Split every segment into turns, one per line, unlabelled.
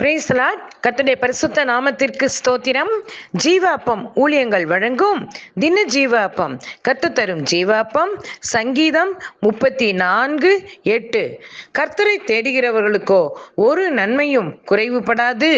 பிரேசலாட் கத்துடைய பரிசுத்த நாமத்திற்கு ஸ்தோத்திரம். ஜீவாப்பம் ஊழியங்கள் வழங்கும் தின ஜீவாப்பம். கத்து தரும் ஜீவாப்பம். சங்கீதம் முப்பத்தி நான்கு எட்டு. கர்த்தரை தேடுகிறவர்களுக்கோ ஒரு நன்மையும் குறைவுபடாது.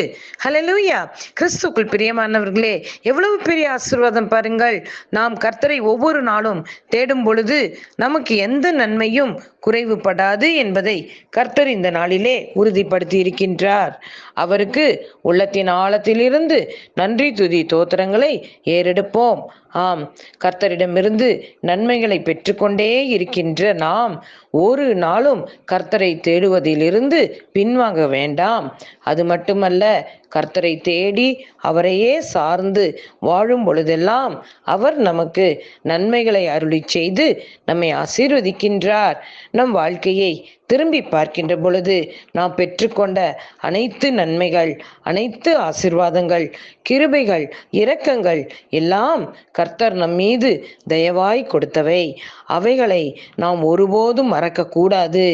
ஹலலூயா கிறிஸ்துக்குள் பிரியமானவர்களே எவ்வளவு பெரிய ஆசீர்வாதம் பாருங்கள். நாம் கர்த்தரை ஒவ்வொரு நாளும் தேடும் பொழுது நமக்கு எந்த நன்மையும் குறைவுபடாது என்பதை கர்த்தர் இந்த நாளிலே உறுதிப்படுத்தி இருக்கின்றார். அவருக்கு உள்ளத்தின் ஆழத்திலிருந்து நன்றி துதி தோத்திரங்களை ஏறெடுப்போம். ஆம் கர்த்தரிடமிருந்து நன்மைகளை பெற்றுக்கொண்டே இருக்கின்ற நாம் ஒரு நாளும் கர்த்தரை தேடுவதிலிருந்து பின்வாங்க வேண்டாம். அது மட்டுமல்ல கர்த்தரை தேடி அவரையே சார்ந்து வாழும் பொழுதெல்லாம் அவர் நமக்கு நன்மைகளை அருளி செய்து நம்மை ஆசீர்வதிக்கின்றார். நம் வாழ்க்கையை திரும்பி பார்க்கின்ற பொழுது நாம் பெற்றுக்கொண்ட அனைத்து நன்மைகள் அனைத்து ஆசிர்வாதங்கள் கிருபைகள் இரக்கங்கள் எல்லாம் கர்த்தர் நம் மீது தயவாய் கொடுத்தவை. அவைகளை நாம் ஒருபோதும் மறக்கக்கூடாது.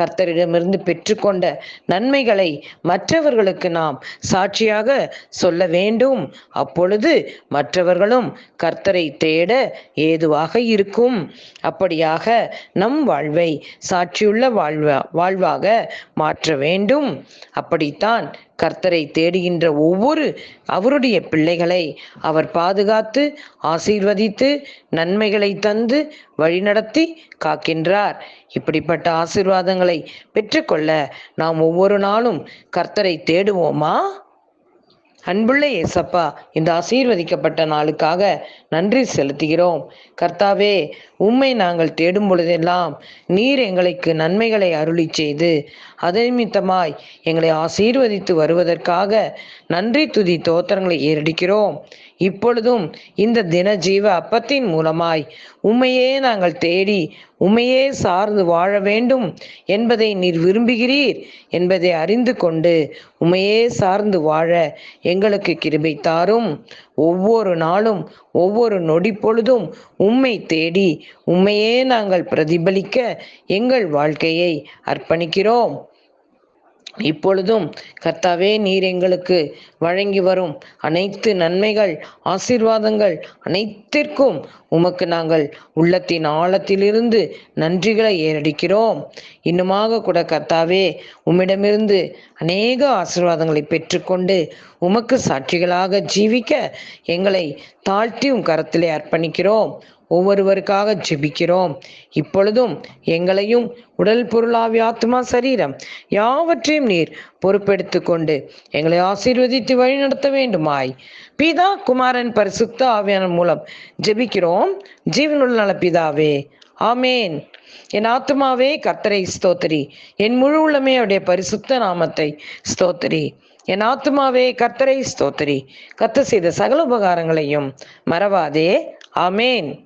கர்த்தரிடமிருந்து பெற்றுக்கொண்ட நன்மைகளை மற்றவர்களுக்கு நாம் சா சாட்சியாக சொல்ல வேண்டும். அப்பொழுது மற்றவர்களும் கர்த்தரை தேட ஏதுவாக இருக்கும். அப்படியாக நம் வாழ்வை சாட்சியுள்ள வாழ்வா வாழ்வாக மாற்ற வேண்டும். அப்படித்தான் கர்த்தரை தேடுகின்ற ஒவ்வொரு அவருடைய பிள்ளைகளை அவர் பாதுகாத்து ஆசீர்வதித்து நன்மைகளை தந்து வழிநடத்தி காக்கின்றார். இப்படிப்பட்ட ஆசீர்வாதங்களை பெற்றுக்கொள்ள நாம் ஒவ்வொரு நாளும் கர்த்தரை தேடுவோமா? அன்புள்ள ஏசப்பா இந்த ஆசீர்வதிக்கப்பட்ட நாளுக்காக நன்றி செலுத்துகிறோம். கர்த்தாவே உம்மை நாங்கள் தேடும் பொழுதெல்லாம் நீர் எங்களுக்கு நன்மைகளை அருளி செய்து அதை நிமித்தமாய் எங்களை ஆசீர்வதித்து வருவதற்காக நன்றி துதி தோத்திரங்களை ஏறடிக்கிறோம். இப்பொழுதும் இந்த தின ஜீவ அப்பத்தின் மூலமாய் உண்மையே நாங்கள் தேடி உண்மையே சார்ந்து வாழ வேண்டும் என்பதை நீர் விரும்புகிறீர் என்பதை அறிந்து கொண்டு உண்மையே சார்ந்து வாழ எங்களுக்கு கிருபை தாரும். ஒவ்வொரு நாளும் ஒவ்வொரு நொடி பொழுதும் உம்மை தேடி உண்மையே நாங்கள் பிரதிபலிக்க எங்கள் வாழ்க்கையை அர்ப்பணிக்கிறோம். இப்பொழுதும் கர்த்தாவே நீர் எங்களுக்கு வழங்கி வரும். அனைத்து நன்மைகள் ஆசீர்வாதங்கள் அனைத்திற்கும் உமக்கு நாங்கள் உள்ளத்தின் ஆழத்திலிருந்து நன்றிகளை ஏறடிக்கிறோம். இன்னுமாக கூட கர்த்தாவே உம்மிடமிருந்து அநேக ஆசீர்வாதங்களை பெற்றுக்கொண்டு உமக்கு சாட்சிகளாக ஜீவிக்க எங்களை தாழ்த்தி உம் கரத்திலே அர்ப்பணிக்கிறோம். ஒவ்வொருவருக்காக ஜெபிக்கிறோம். இப்பொழுதும் எங்களையும் உடல் பொருளாவி ஆத்மா சரீரம் யாவற்றையும் நீர் பொறுப்பெடுத்து கொண்டு எங்களை ஆசீர்வதித்து வழிநடத்த வேண்டுமாய். பிதா குமாரன் பரிசுத்த ஆவியான மூலம் ஜெபிக்கிறோம். ஜீவனுள்ள நல பிதாவே ஆமேன். என் ஆத்மாவே கர்த்தரை ஸ்தோத்திரி. என் முழு உள்ளமே அவருடைய பரிசுத்த நாமத்தை ஸ்தோத்திரி. என் ஆத்மாவே கர்த்தரை ஸ்தோத்திரி. கத்த செய்த சகல உபகாரங்களையும் மறவாதே. ஆமேன்.